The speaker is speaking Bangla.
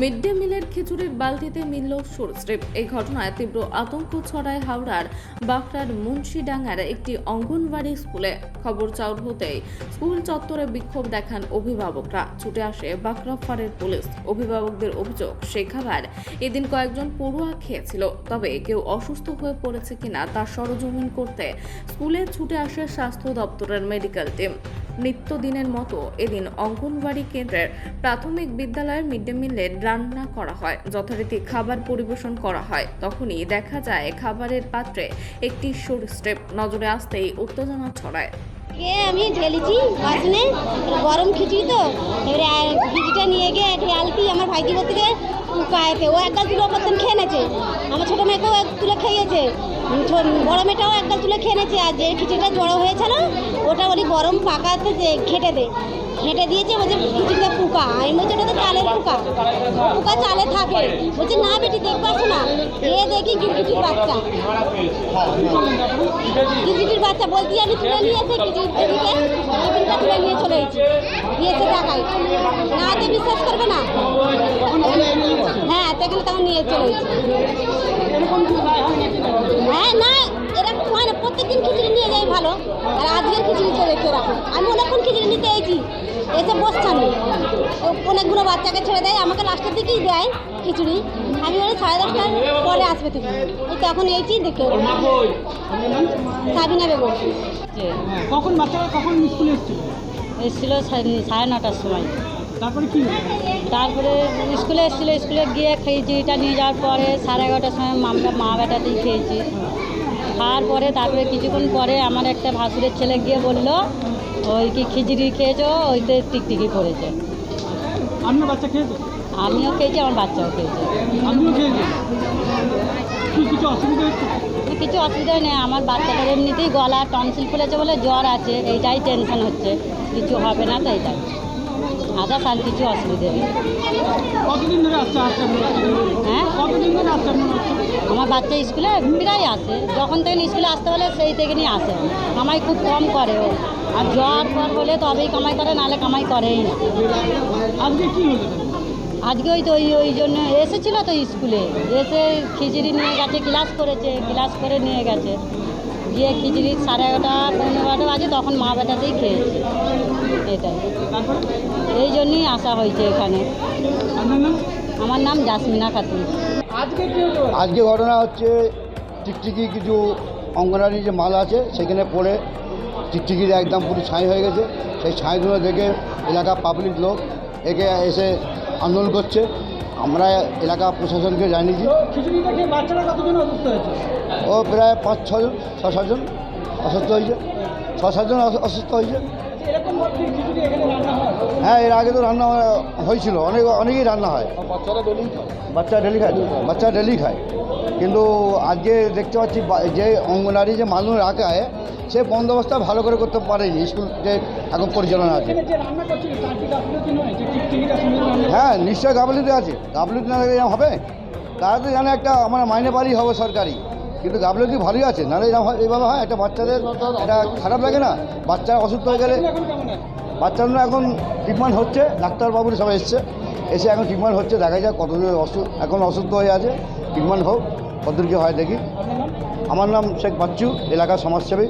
মিড ডে মিলের খিচুড়ির বালতিতে মিলল সরস্ট্রিপ এই ঘটনায় তীব্র আতঙ্ক ছড়ায় হাওড়ার বাঁকড়ার মুন্সিডাঙ্গার একটি অঙ্গনওয়াড়ি স্কুলে। খবর চাউর হতেই স্কুল চত্বরে বিক্ষোভ দেখান অভিভাবকরা। ছুটে আসে বাঁকড়া ফাঁড়ের পুলিশ। অভিভাবকদের অভিযোগ, সেই খাবার এদিন কয়েকজন পড়ুয়া খেয়েছিল, তবে কেউ অসুস্থ হয়ে পড়েছে কিনা তা সরজমিন করতে স্কুলে ছুটে আসে স্বাস্থ্য দপ্তরের মেডিকেল টিম। নিত্যদিনের মতো এদিন অঙ্গনওয়াড়ি কেন্দ্রের প্রাথমিক বিদ্যালয়ের মিড ডে মিলে রান্না করা হয়, যথারীতি খাবার পরিবেশন করা হয়। তখনই দেখা যায় খাবারের পাত্রে একটি সরু স্টেপ নজরে আসতেই উত্তেজনা ছড়ায়। এ, আমি ঢেলেছি বাসনে গরম খিচুড়ি তো। এবারে খিচুড়িটা নিয়ে গিয়ে ঢালতি আমার ভাইজি বলতে পায়েতে ও একগাল তুলো করতেন খেয়ে নেছে। আমার ছোটো মেয়েকেও এক তুলে খেয়েছে বড় মেয়েটাও একগাল তুলে খেয়ে নেছে। আর যে খিচুড়িটা জড়ো না, ওটা ওই গরম পাকাতে যে, ঘেটে ঘেটে দিয়েছে, বলছে খিচুড়িটা পোকা। আমি বলছি, ওটা তো চালের পোকা। পোকা চালে থাকে। বলছে, না বেটি দেখবে আসো না? এ দেখি, গিরগিটির বাচ্চা। গিরগিটির বাচ্চা বলছি আমি তুলে নিয়ে এসে টিফিনটা তুলে নিয়ে চলে এসেছি। নিয়ে এসে দেখাই। না তো বিশ্বাস করবে না। হ্যাঁ সেখানে তখন নিয়ে চলে হ্যাঁ না, এরকম হয় না। প্রত্যেকদিন খিচুড়ি নিয়ে যাই ভালো। আর আজকের খিচুড়ি দেখে রাখো আমি অনেকক্ষণ খিচুড়ি নিতে এসেছি। এসে বসছি আমি ও অনেকগুলো বাচ্চাকে ছেড়ে দেয় আমাকে লাস্টের দিকেই দেয় খিচুড়ি। আমি ওই সাড়ে দশটার পরে আসবে তুমি। এই তখন এইছি দেখে সাবিনা বেগম। কখন বাচ্চারা কখন স্কুলে এসেছিল? এসেছিল সাড়ে নটার সময়। তারপরে কি? তারপরে স্কুলে এসেছিল স্কুলে গিয়ে খেয়েছি এটা নিয়ে যাওয়ার পরে সাড়ে এগারোটার সময় আমরা মা বেটাতেই খেয়েছি। খাওয়ার পরে তারপরে কিছুক্ষণ পরে আমার একটা ভাসুরের ছেলে গিয়ে বলল ওই কি খিচুড়ি খেয়েছো? ওইতে টিকটিকি পড়েছে আমিও বাচ্চা খেয়েছে? আমিও খেয়েছি আমার বাচ্চাও খেয়েছে। আমিও খেয়েছি? কিছু অসুবিধা কিছু অসুবিধা নেই আমার বাচ্চাটার এমনিতেই গলা টনসিল ফুলেছে বলে জ্বর আছে এইটাই টেনশন হচ্ছে কিছু হবে না তো এইটাই। আদার্স আর কিছু অসুবিধা নেই কতদিন ধরে আসছে হ্যাঁ? কতদিন ধরে আসছে? আমার বাচ্চা স্কুলে প্রায় আসে। যখন থেকে স্কুলে আসতে হলে সেই থেকে নিয়ে আসে। কামাই খুব কম করে ও। আর জ্বর পর হলে তবেই কামাই করে নাহলে কামাই করেই না। আজকে কি হলো আজকে ওই তো ওই ওই জন্য এসেছিল তো স্কুলে। এসে খিচুড়ি নিয়ে গেছে ক্লাস করেছে ক্লাস করে নিয়ে গেছে। গিয়ে খিচুড়ি সাড়ে এগারোটা পৌনে বারোটা বাজে তখন মা বেটাতেই খেয়েছে। এটাই। এই জন্যই আসা হয়েছে এখানে। আমার নাম জাসমিনা খাতুন। আজকে কি আজকে ঘটনা হচ্ছে টিকটিকি কিছু অঙ্গনারী যে মাল আছে সেখানে পড়ে টিকটিকির একদম পুরো ছাই হয়ে গেছে। সেই ছাইগুলো দেখে এলাকা পাবলিক লোক একে এসে আন্দোলন করছে। আমরা এলাকা প্রশাসনকে জানিয়েছি। ও প্রায় পাঁচ ছজন ছ সাতজন অসুস্থ হয়েছে। ছ সাতজন অসুস্থ হয়েছে। রান্না হয়? হ্যাঁ এর আগে তো রান্না হয়েছিল। অনেক অনেকেই রান্না হয়। বাচ্চা ডেলি খায়? বাচ্চা ডেলি খায়। কিন্তু আজকে দেখতে পাচ্ছি যে অঙ্গনারী যে মানুষ রাখা হয় সে বন্দোবস্ত ভালো করে করতে পারেনি। স্কুল যে এখন পরিচালনা আছে। হ্যাঁ নিশ্চয়ই গাফলিতে আছে। গাফলিতে না থাকলে হবে? তারা তো জানে একটা আমার মাইনে বাড়ি হবে সরকারি। কিন্তু গাফলিতি ভালোই আছে। নাহলে এইভাবে হয় একটা বাচ্চাদের এটা খারাপ লাগে না? বাচ্চারা অসুস্থ হয়ে গেলে বাচ্চারা এখন ট্রিটমেন্ট হচ্ছে, ডাক্তারবাবুরা সবাই এসছে। এসে এখন ট্রিটমেন্ট হচ্ছে, দেখা যাক কতদিন অসুখ এখন অসুস্থ হয়ে আছে। ট্রিটমেন্ট হোক, কতদূর কি হয় দেখি। আমার নাম শেখ বাচ্চু, এলাকার সমাজসেবী।